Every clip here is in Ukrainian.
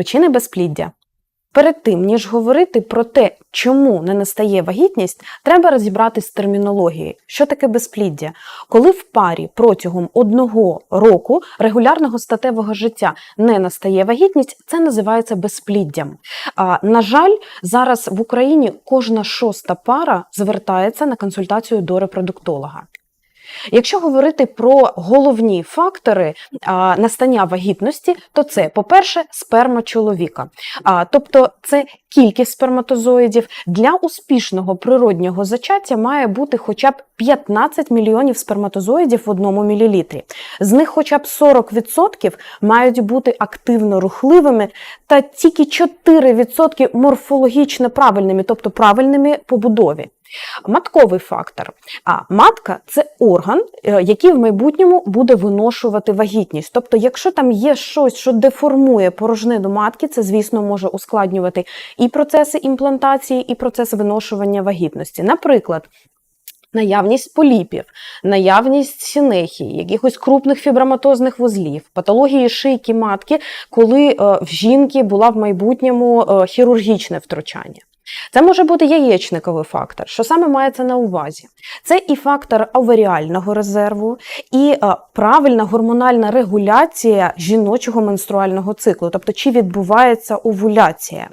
Причини безпліддя. Перед тим, ніж говорити про те, чому не настає вагітність, треба розібратись з термінологією. Що таке безпліддя? Коли в парі протягом одного року регулярного статевого життя не настає вагітність, це називається безпліддям. А, на жаль, зараз в Україні кожна шоста пара звертається на консультацію до репродуктолога. Якщо говорити про головні фактори а, настання вагітності, то це, по-перше, сперма чоловіка. А, тобто це кількість сперматозоїдів для успішного природнього зачаття має бути хоча б 15 мільйонів сперматозоїдів в одному мілілітрі. З них хоча б 40% мають бути активно рухливими, та тільки 4% морфологічно правильними, тобто правильними по будові. Матковий фактор. А матка це орган, е, який в майбутньому буде виношувати вагітність. Тобто, якщо там є щось, що деформує порожнину матки, це, звісно, може ускладнювати і процеси імплантації, і процес виношування вагітності. Наприклад, Наявність поліпів, наявність сінехії, якихось крупних фіброматозних вузлів, патології шийки матки, коли е, в жінки була в майбутньому е, хірургічне втручання. Це може бути яєчниковий фактор. Що саме мається на увазі? Це і фактор оваріального резерву, і е, правильна гормональна регуляція жіночого менструального циклу, тобто чи відбувається овуляція.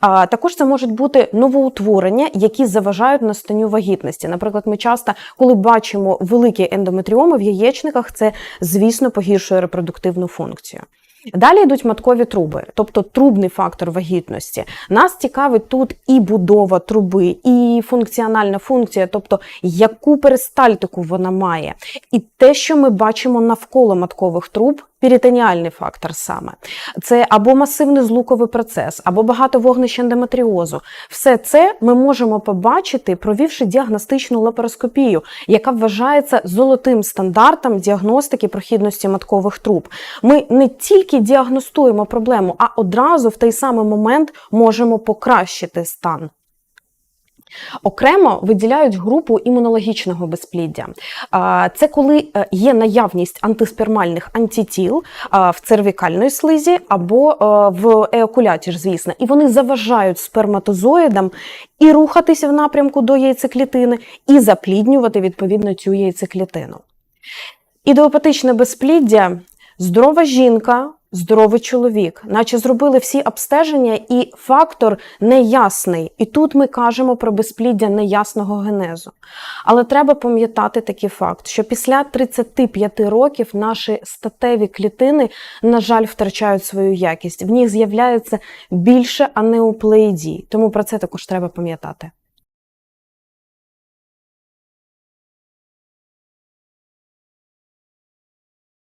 Також це можуть бути новоутворення, які заважають настанню вагітності. Наприклад, ми часто, коли бачимо великі ендометріоми в яєчниках, це, звісно, погіршує репродуктивну функцію. Далі йдуть маткові труби, тобто трубний фактор вагітності. Нас цікавить тут і будова труби, і функціональна функція, тобто яку перистальтику вона має, і те, що ми бачимо навколо маткових труб. Перитоніальний фактор саме це або масивний злуковий процес, або багато вогнищ ендометріозу. Все це ми можемо побачити, провівши діагностичну лапароскопію, яка вважається золотим стандартом діагностики прохідності маткових труб. Ми не тільки діагностуємо проблему, а одразу в той самий момент можемо покращити стан. Окремо виділяють групу імунологічного безпліддя. Це коли е, є наявність антиспермальних антитіл в цервікальної слизі або е, в еокуляті, звісно, і вони заважають сперматозоїдам і рухатися в напрямку до яйцеклітини, і запліднювати відповідно цю яйцеклітину. Ідеопатичне безпліддя здорова жінка. Здоровий чоловік, наче зробили всі обстеження, і фактор неясний. І тут ми кажемо про безпліддя неясного генезу. Але треба пам'ятати такий факт, що після 35 років наші статеві клітини, на жаль, втрачають свою якість. В них з'являється більше анеуплеїдій. Тому про це також треба пам'ятати.